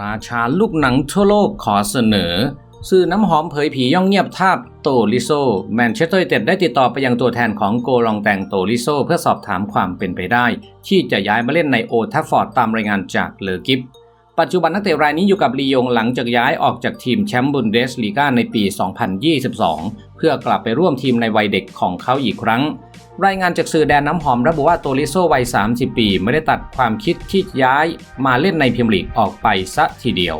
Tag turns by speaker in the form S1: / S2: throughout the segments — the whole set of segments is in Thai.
S1: ราชาลูกหนังทั่วโลกขอเสนอสื่อน้ำหอมเผยผีย่องเงียบทาบโตลิโซ แมนเชสเตอร์ยเต็ดได้ติดต่อไปยังตัวแทนของโกลองแตงโตลิโซ เพื่อสอบถามความเป็นไปได้ ที่จะย้ายมาเล่นในโอทัฟฟอร์ดตามรายงานจากเลอกิฟปัจจุบันนักเตะรายนี้อยู่กับลียงหลังจากย้ายออกจากทีมแชมป์บุนเดสลีกาในปี 2022 เพื่อกลับไปร่วมทีมในวัยเด็กของเขาอีกครั้ง รายงานจากสื่อแดนน้ำหอมระบุว่าโตลิโซวัย 30 ปี ไม่ได้ตัดความคิดที่ย้ายมาเล่นในพรีเมียร์ลีกออกไปซะทีเดียว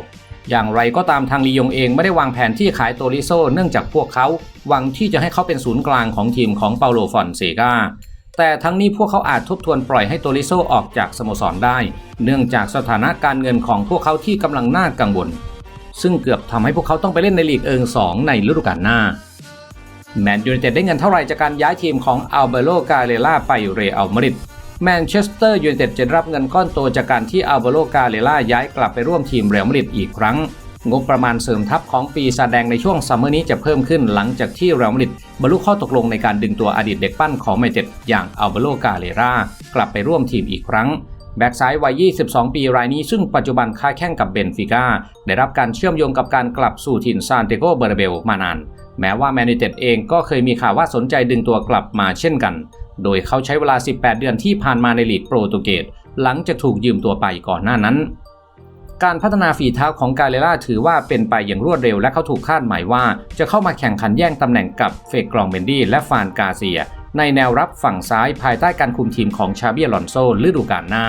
S1: อย่างไรก็ตามทางลียงเองไม่ได้วางแผนที่ขายโตลิโซเนื่องจากพวกเขาหวังที่จะให้เขาเป็นศูนย์กลางของทีมของเปาโลฟอนเซกาแต่ทั้งนี้พวกเขาอาจทบทวนปล่อยให้โตลิโซออกจากสโมสรได้ เนื่องจากสถานะการเงินของพวกเขาที่กำลังน่ากังวล ซึ่งเกือบทำให้พวกเขาต้องไปเล่นในลีกเอิง2ในฤดูกาลหน้า แมนยูไนเต็ดได้เงินเท่าไหร่จากการย้ายทีมของอัลเบโรกาเลล่าไปเรอัลมาดริดแมนเชสเตอร์ยูไนเต็ดจะรับเงินก้อนโตจากการที่อัลเบโรกาเลล่าย้ายกลับไปร่วมทีมเรอัลมาดริดอีกครั้ง งบประมาณเสริมทัพของปีศาจแดงในช่วงซัมเมอร์นี้จะเพิ่มขึ้นหลังจากที่เรอัลมาดริดบรรลุข้อตกลงในการดึงตัวอดีตเด็กปั้นของแมนเต็ดอย่างอัลเบโรกาเลล่ากลับไปร่วมทีมอีกครั้งแบ็กซ้ายวัย 22 ปีรายนี้ซึ่งปัจจุบันค้าแข่งกับเบนฟิก้าได้รับการเชื่อมโยงกับการกลับสู่ถิ่นซานเตโกเบอร์เบลมานาน แม้ว่าแมนยูเต็ดเองก็เคยมีข่าวว่าสนใจดึงตัวกลับมาเช่นกัน โดยเขาใช้เวลา 18 เดือนที่ผ่านมาในลีกโปรตุเกสหลังจากถูกยืมตัวไปก่อนหน้านั้น การพัฒนาฝีเท้าของกาเลล่าถือว่าเป็นไปอย่างรวดเร็วและเขาถูกคาดหมายว่า จะเข้ามาแข่งขันแย่งตำแหน่งกับเฟกกรองเบนดี้และฟานกาเซีย ในแนวรับฝั่งซ้ายภายใต้การคุมทีมของชาเบียลอนโซฤดูกาลหน้า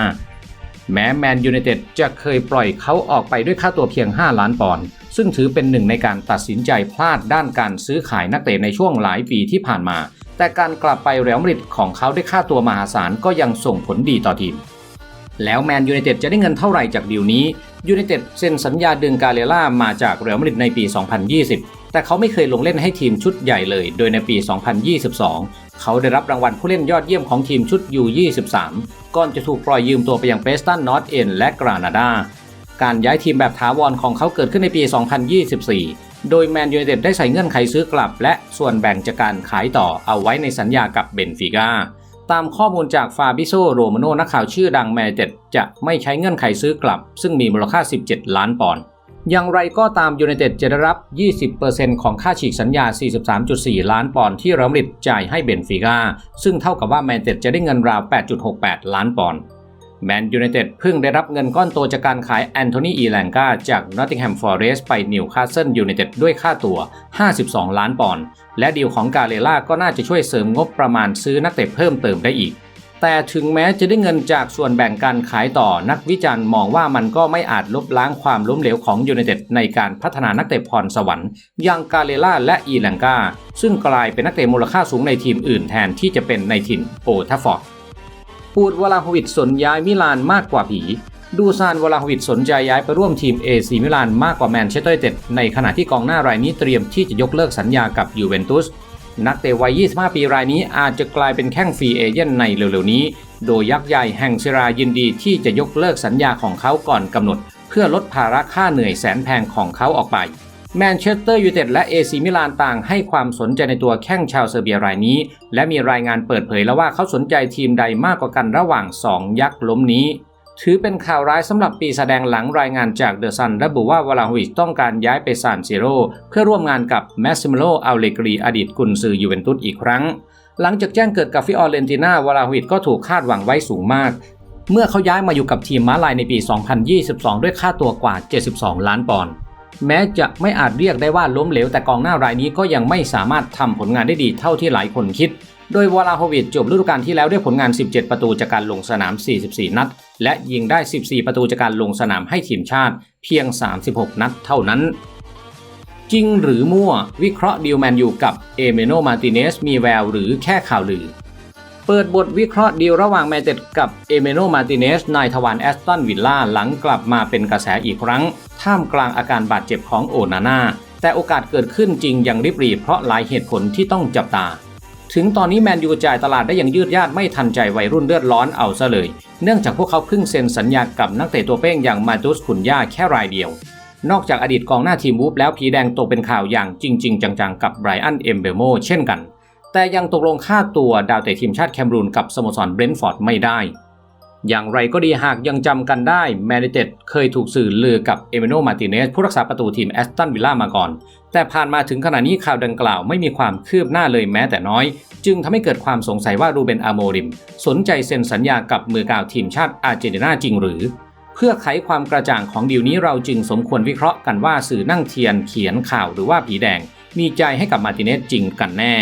S1: แม้แมนยูไนเต็ดจะเคยปล่อยเขาออกไปด้วยค่าตัวเพียง 5 ล้านปอนด์ซึ่งถือเป็นหนึ่งในการตัดสินใจพลาดด้านการซื้อขายนักเตะในช่วงหลายปีที่ผ่านมา แต่การกลับไปเรอัลมาดริดของเขาด้วยค่าตัวมหาศาลก็ยังส่งผลดีต่อทีม แล้วแมนยูไนเต็ดจะได้เงินเท่าไหร่จากดีลนี้ยูไนเต็ดเซ็นสัญญาดึงกาเลล่ามาจากเรอัลมาดริดในปี 2020 แต่เขาไม่เคยลงเล่นให้ทีมชุดใหญ่เลย โดยในปี 2022 เขาได้รับรางวัลผู้เล่นยอดเยี่ยมของทีมชุด U23 ก่อนจะถูกปล่อยยืมตัวไปยังเปสตันนอตเอ็นและกรานาดาการย้ายทีมแบบถาวรของเขาเกิดขึ้นในปี 2024 โดยแมนยูไนเต็ดได้ใส่เงื่อนไขซื้อกลับ และส่วนแบ่งจากการขายต่อเอาไว้ในสัญญากับเบนฟิก้าตามข้อมูลจากฟาบิโซโรมาโนนักข่าวชื่อดังแมนยูไนเต็ดจะไม่ใช้เงื่อนไขซื้อกลับ ซึ่งมีมูลค่า 17 ล้านปอนด์ อย่างไรก็ตามยูไนเต็ดจะได้รับ 20%ของค่าฉีกสัญญา 43.4 ล้านปอนด์ที่เรอัลมาดริดจ่ายให้เบนฟิก้า ซึ่งเท่ากับว่าแมนเต็ดจะได้เงินราว 8.68 ล้านปอนด์แมนยูไนเต็ดเพิ่งได้รับเงินก้อนโตจากการขายแอนโทนีอีแลงกาจากนอตติงแฮมฟอร์เรสไปนิวคาสเซิลยูไนเต็ดด้วยค่าตัว 52 ล้านปอนด์และดีลของกาเลล่าก็น่าจะช่วยเสริมงบประมาณซื้อนักเตะเพิ่มเติมได้อีก แต่ถึงแม้จะได้เงินจากส่วนแบ่งการขายต่อนักวิจารณ์มองว่ามันก็ไม่อาจลบล้างความล้มเหลวของยูไนเต็ดในการพัฒนานักเตะพรสวรรค์อย่างกาเลล่าและอีแลงกาซึ่งกลายเป็นนักเตะมูลค่าสูงในทีมอื่นแทนที่จะเป็นในถิ่นโอทัฟฟอร์ดปูดวลาฮวิดสนย้ายมิลานมากกว่าผีดูซานวลาฮวิดสนใจย้ายไปร่วมทีมเอซีมิลานมากกว่าแมนเชสเตอร์ยูไนเต็ดในขณะที่กองหน้ารายนี้เตรียมที่จะยกเลิกสัญญากับยูเวนตุส นักเตะวัย 25 ปีรายนี้อาจจะกลายเป็นแข้งฟรีเอเย่นในเร็วๆนี้ โดยยักษ์ใหญ่แห่งเซรายินดีที่จะยกเลิกสัญญาของเขาก่อนกำหนด เพื่อลดภาระค่าเหนื่อยแสนแพงของเขาออกไป แมนเชสเตอร์ยูไนเต็ดและเอซีมิลานต่างให้ความสนใจในตัวแข้งชาวเซอร์เบียรายนี้ และมีรายงานเปิดเผยแล้วว่าเขาสนใจทีมใดมากกว่ากันระหว่าง 2 ยักษ์ล้มนี้ ถือเป็นข่าวร้ายสำหรับปีแสดงหลังรายงานจากเดอะซันระบุว่าวลาฮวิชต้องการย้ายไปซานซิโรเพื่อร่วมงานกับแมสซิมโลอัลเลกรีอดีตกุนซือยูเวนตุสอีกครั้ง หลังจากแจ้งเกิดกับฟิออเรนติน่าวลาฮวิชก็ถูกคาดหวังไว้สูงมาก เมื่อเขาย้ายมาอยู่กับทีมม้าลายในปี 2022 ด้วยค่าตัวกว่า 72 ล้านปอนด์แม้จะไม่อาจเรียกได้ว่าล้มเหลวแต่กองหน้ารายนี้ก็ยังไม่สามารถทำผลงานได้ดีเท่าที่หลายคนคิด โดยวลาโฮวิชจบฤดูกาลที่แล้วด้วยผลงาน 17 ประตูจากการลงสนาม 44 นัด และยิงได้ 14 ประตูจากการลงสนามให้ทีมชาติเพียง 36 นัดเท่านั้น จริงหรือมั่ววิเคราะห์ดิวแมนยูกับเอเมโนมาติเนสมีแววหรือแค่ข่าวลือ เปิดบทวิเคราะห์ดีลระหว่างแมนเต็ดกับเอเมโนมาติเนสนายทวารแอสตันวิลล่าหลังกลับมาเป็นกระแสอีกครั้ง ท่ามกลางอาการบาดเจ็บของโอนาน่าแต่โอกาสเกิดขึ้นจริงยังริบรีเพราะหลายเหตุผลที่ต้องจับตา ถึงตอนนี้แมนยูจ่ายตลาดได้อย่างยืดยาดไม่ทันใจวัยรุ่นเลือดร้อนเอาซะเลย เนื่องจากพวกเขาเพิ่งเซ็นสัญญากับนักเตะตัวเป้งอย่างมาตุสขุนย่าแค่รายเดียวนอกจากอดีตกองหน้าทีมวูฟแล้วผีแดงตกเป็นข่าวอย่างจริง ๆ จังๆ กับไบรอันเอมเบโมเช่นกัน แต่ยังตกลงค่าตัวดาวเตะทีมชาติแคมรูนกับสโมสรเบรนท์ฟอร์ดไม่ได้ อย่างไรก็ดีหากยังจำกันได้แมนเต็ดเคยถูกสื่อลือกับเอเมโนมาติเนสผู้รักษาประตูทีมแอสตันวิลล่ามาก่อน แต่ผ่านมาถึงขณะนี้ข่าวดังกล่าวไม่มีความคืบหน้าเลยแม้แต่น้อย จึงทำให้เกิดความสงสัยว่ารูเบนอาโมริม สนใจเซ็นสัญญากับมือกาวทีมชาติอาร์เจนตินาจริงหรือ เพื่อไขความกระจ่างของดีลนี้เราจึงสมควรวิเคราะห์กันว่าสื่อนั่งเทียนเขียนข่าวหรือว่าผีแดง มีใจให้กับมาติเนสจริงกันแน่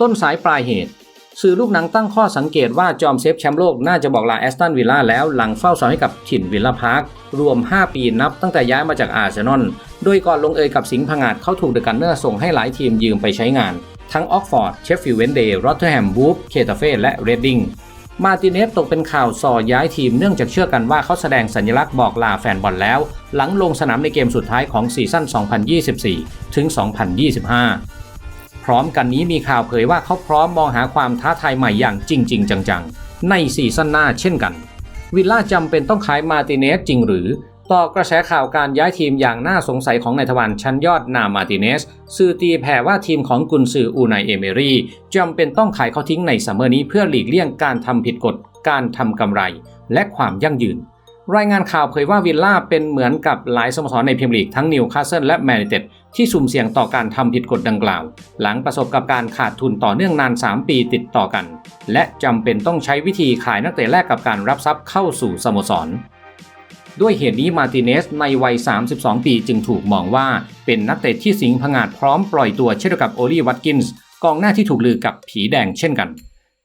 S1: ต้นสายปลายเหตุ สื่อลูกหนังตั้งข้อสังเกตว่าจอมเซฟแชมป์โลกน่าจะบอกลาแอสตันวิลล่าแล้วหลังเฝ้าซ้อมให้กับถิ่นวิลล่าพาร์ครวม 5 ปีนับตั้งแต่ย้ายมาจากอาร์เซนอลโดยก่อนลงเอยกับสิงห์ผงาดเขาถูกเดอะกันเนอร์ส่งให้หลายทีมยืมไปใช้งาน ทั้งออกฟอร์ดเชฟฟิลด์เวนเดย์รอตเทอร์แฮมวูฟเคตาเฟ่และเรดดิงมาติเนสตกเป็นข่าวส่อย้ายทีมเนื่องจากเชื่อกันว่าเขาแสดงสัญลักษณ์บอกลาแฟนบอลแล้ว หลังลงสนามในเกมสุดท้ายของซีซั่น2024 ถึง 2025 พร้อมกันนี้มีข่าวเผยว่าเขาพร้อมมองหาความท้าทายใหม่อย่างจริง ๆ จังๆ ในซีซั่นหน้าเช่นกัน วิลล่าจำเป็นต้องขายมาติเนสจริงหรือ ต่อกระแสข่าวการย้ายทีมอย่างน่าสงสัยของนายทวารชั้นยอดนามาติเนสสื่อตีแผ่ว่าทีมของกุนซืออูไนเอเมรีจำเป็นต้องขายเขาทิ้งในซัมเมอร์นี้เพื่อหลีกเลี่ยงการทำผิดกฎการทำกำไร และความยั่งยืน รายงานข่าวเผยว่าวิลล่าเป็นเหมือนกับหลายสโมสรในพรีเมียร์ลีกทั้งนิวคาสเซิลและแมนยูเต็ดที่สุ่มเสี่ยงต่อการทำผิดกฎดังกล่าว หลังประสบกับการขาดทุนต่อเนื่องนาน 3 ปีติดต่อกัน และจำเป็นต้องใช้วิธีขายนักเตะแลกกับการรับทรัพย์เข้าสู่สโมสร ด้วยเหตุนี้มาร์ติเนสในวัย 32 ปีจึงถูกมองว่าเป็นนักเตะที่สิงผงาดพร้อมปล่อยตัวเช่นเดียวกับโอลีวัตกินส์กองหน้าที่ถูกลือกับผีแดงเช่นกัน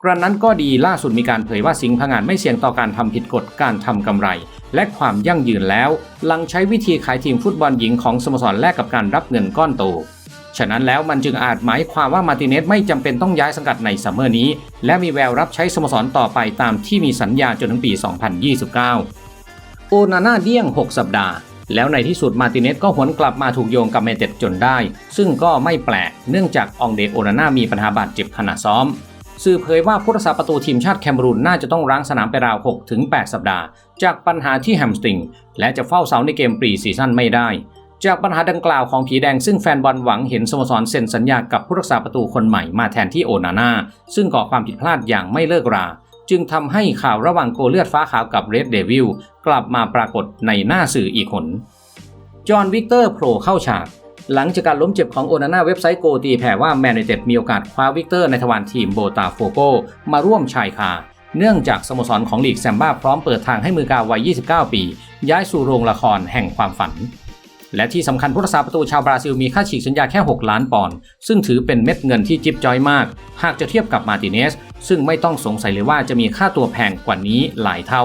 S1: กระนั้นก็ดีล่าสุดมีการเผยว่าสิงห์ผงาดไม่เสี่ยงต่อการทำผิดกฎการทำกำไร และความยั่งยืนแล้ว หลังใช้วิธีขายทีมฟุตบอลหญิงของสโมสรแลกกับการรับเงินก้อนโต ฉะนั้นแล้วมันจึงอาจหมายความว่ามาติเนสไม่จำเป็นต้องย้ายสังกัดในซัมเมอร์นี้ และมีแววรับใช้สโมสรต่อไปตามที่มีสัญญาจนถึงปี 2029 โอนาน่าเดี้ยง 6 สัปดาห์แล้วในที่สุดมาติเนสก็หวนกลับมาถูกโยงกับเมเต็ดจนได้ ซึ่งก็ไม่แปลกเนื่องจากองเดโอนาน่ามีปัญหาบาดเจ็บขณะซ้อม สื่อเผยว่าผู้รักษาประตูทีมชาติแคมรูนน่าจะต้องร้างสนามไปราว 6-8 สัปดาห์ จากปัญหาที่แฮมสตริง และจะเฝ้าเสาในเกมปรีซีซั่นไม่ได้ จากปัญหาดังกล่าวของผีแดงซึ่งแฟนบอลหวังเห็นสโมสรเซ็นสัญญากับผู้รักษาประตูคนใหม่มาแทนที่โอนาน่าซึ่งก่อความผิดพลาดอย่างไม่เลิกรา จึงทำให้ข่าวระหว่างโกเลือดฟ้าขาวกับเรดเดวิลกลับมาปรากฏในหน้าสื่ออีกคนจอห์นวิกเตอร์โผล่เข้าฉาก หลังจากการล้มเจ็บของโอนาน่าเว็บไซต์โกตีแผ่ว่าแมนยูเต็ดมีโอกาสคว้าวิกเตอร์ในทวารทีมโบตาโฟโกมาร่วมชายคาเนื่องจากสโมสรของลีกแซมบ้าพร้อมเปิดทางให้มือกาวัย 29 ปี ย้ายสู่โรงละครแห่งความฝัน และที่สำคัญผู้รักษาประตูชาวบราซิลมีค่าฉีกสัญญาแค่ 6 ล้านปอนด์ซึ่งถือเป็นเม็ดเงินที่จิ๊บจ้อยมาก หากจะเทียบกับมาติเนส ซึ่งไม่ต้องสงสัยเลยว่าจะมีค่าตัวแพงกว่านี้หลายเท่า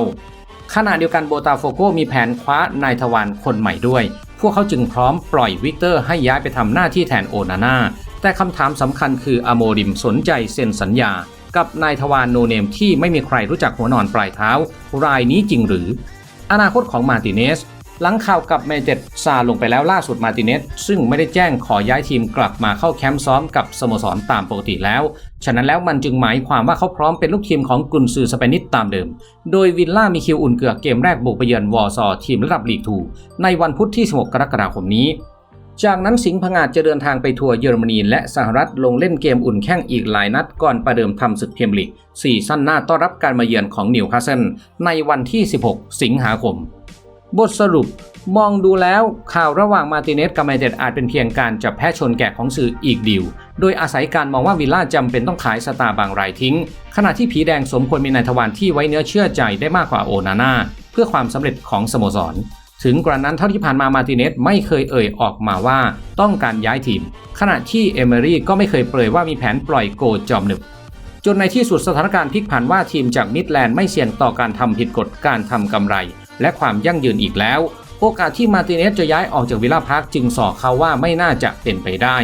S1: ขณะเดียวกันโบตาโฟโกมีแผนคว้านายทวารคนใหม่ด้วย วกเขาจึงพร้อมปล่อยวิกเตอร์ให้ย้ายไปทำหน้าที่แทนโอนาน่า แต่คำถามสำคัญคืออโมริมสนใจเซ็นสัญญา กับนายทวารโนเนมที่ไม่มีใครรู้จักหัวนอนปลายเท้า รายนี้จริงหรือ อนาคตของมาร์ติเนส หลังข่าวกับเมเจตซาลงไปแล้วล่าสุดมาติเนสซึ่งไม่ได้แจ้งขอย้ายทีมกลับมาเข้าแคมป์ซ้อมกับสโมสรตามปกติแล้ว ฉะนั้นแล้วมันจึงหมายความว่าเขาพร้อมเป็นลูกทีมของกุนซือสเปนิสตามเดิม โดยวิลล่ามีคิวอุ่นเกือกเกมแรกบุกไปเยือนวอร์ซอทีมระดับลีกทูในวันพุธที่ 16 กรกฎาคมนี้จากนั้นสิงห์ผงาดจะเดินทางไปทัวร์เยอรมนีและสหรัฐลงเล่นเกมอุ่นแข่งอีกหลายนัดก่อนประเดิมทำศึกเมียร์ลีกซีซั่นหน้าต้อนรับการมาเยือนของนิวคาสเซิลในวันที่ 16 สิงหาคม บทสรุปมองดูแล้วข่าวระหว่างมาติเนสกับไมเต็ดอาจเป็นเพียงการจับแพะชนแกะของสื่ออีกดิว โดยอาศัยการมองว่าวิลล่าจำเป็นต้องขายสตาร์บางรายทิ้ง ขณะที่ผีแดงสมควรมีนายทวารที่ไว้เนื้อเชื่อใจได้มากกว่าโอนาน่าเพื่อความสำเร็จของสโมสร ถึงกระนั้นเท่าที่ผ่านมามาติเนสไม่เคยเอ่ยออกมาว่าต้องการย้ายทีม ขณะที่เอเมอรี่ก็ไม่เคยเปรยว่ามีแผนปล่อยโกจอมหนึบจนในที่สุดสถานการณ์พลิกผันว่าทีมจากมิดแลนด์ไม่เสี่ยงต่อการทำผิดกฎการทำกำไร และความยั่งยืนอีกแล้ว โอกาสที่มาติเนสจะย้ายออกจากวิลล่าพาร์คจึงสอกเขาว่าไม่น่าจะเป็นไปได้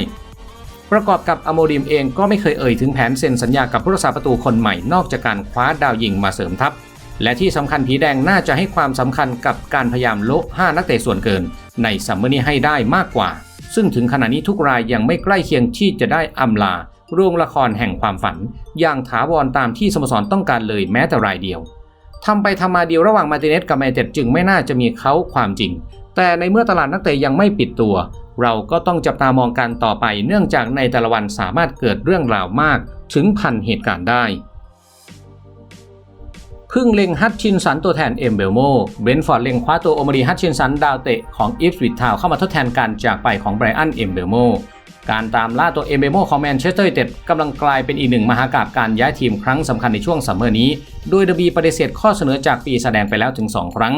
S1: ประกอบกับอโมริมเองก็ไม่เคยเอ่ยถึงแผนเซ็นสัญญากับผู้รักษาประตูคนใหม่นอกจากการคว้าดาวยิงมาเสริมทัพ และที่สำคัญผีแดงน่าจะให้ความสำคัญกับการพยายามโละ5นักเตะส่วนเกิน ในซัมเมอร์นี้ให้ได้มากกว่า ซึ่งถึงขณะนี้ทุกรายยังไม่ใกล้เคียงที่จะได้อำลาโรงละครแห่งความฝัน อย่างถาวรตามที่สโมสรต้องการเลยแม้แต่รายเดียว ทำไปทำมาเดียวระหว่างมาติเนสกับแมนเต็ดจึงไม่น่าจะมีเขาความจริง แต่ในเมื่อตลาดนักเตะยังไม่ปิดตัว เราก็ต้องจับตามองกันต่อไป เนื่องจากในแต่ละวันสามารถเกิดเรื่องราวมากถึงพันเหตุการณ์ได้พึ่งเล็งฮัตชินสันตัวแทนเอมเบลโมเบรนฟอร์ดเล็งคว้าตัวโอมารีฮัตชินสันดาวเตะของอีฟส์วิททาวเข้ามาทดแทนการจากไปของไบรอันเอมเบลโม การตามล่าตัวเอมเบโมของแมนเชสเตอร์ยูไนเต็ดกำลังกลายเป็นอีกหนึ่งมหากาบการย้ายทีมครั้งสำคัญในช่วงซัมเมอร์นี้ โดยเดบีปฏิเสธข้อเสนอจากปีแสดงไปแล้วถึง 2 ครั้ง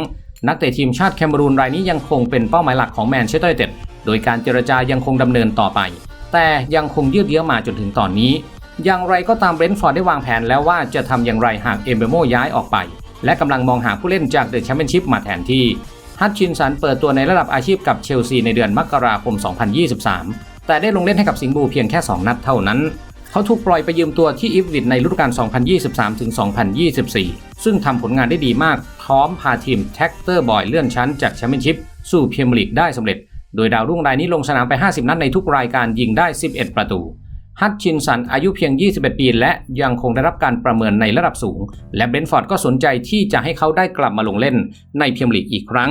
S1: นักเตะทีมชาติแคเมรูนรายนี้ยังคงเป็นเป้าหมายหลักของแมนเชสเตอร์ยูไนเต็ดโดยการเจรจายังคงดำเนินต่อไป แต่ยังคงยืดเยื้อมาจนถึงตอนนี้ อย่างไรก็ตามเบรนท์ฟอร์ดได้วางแผนแล้วว่าจะทำอย่างไรหากเอมเบโมย้ายออกไป และกำลังมองหาผู้เล่นจากเดอะแชมเปี้ยนชิพมาแทนที่ฮัตชินสันเปิดตัวในระดับอาชีพกับเชลซีในเดือนมกราคม 2023 แต่ได้ลงเล่นให้กับสิงห์บูเพียงแค่ 2 นัดเท่านั้น เขาถูกปล่อยไปยืมตัวที่อิฟวิดในฤดูกาล 2023-2024 ซึ่งทำผลงานได้ดีมาก พร้อมพาทีมแท็กเตอร์บอยเลื่อนชั้นจากแชมเปี้ยนชิพสู่เมียร์ลีกได้สำเร็จ โดยดาวรุ่งรายนี้ลงสนามไป 50 นัดในทุกรายการยิงได้ 11 ประตูฮัตชินสันอายุเพียง 21 ปี และยังคงได้รับการประเมินในระดับสูง และเบนฟอร์ดก็สนใจที่จะให้เขาได้กลับมาลงเล่นในเมียร์ลีกอีกครั้ง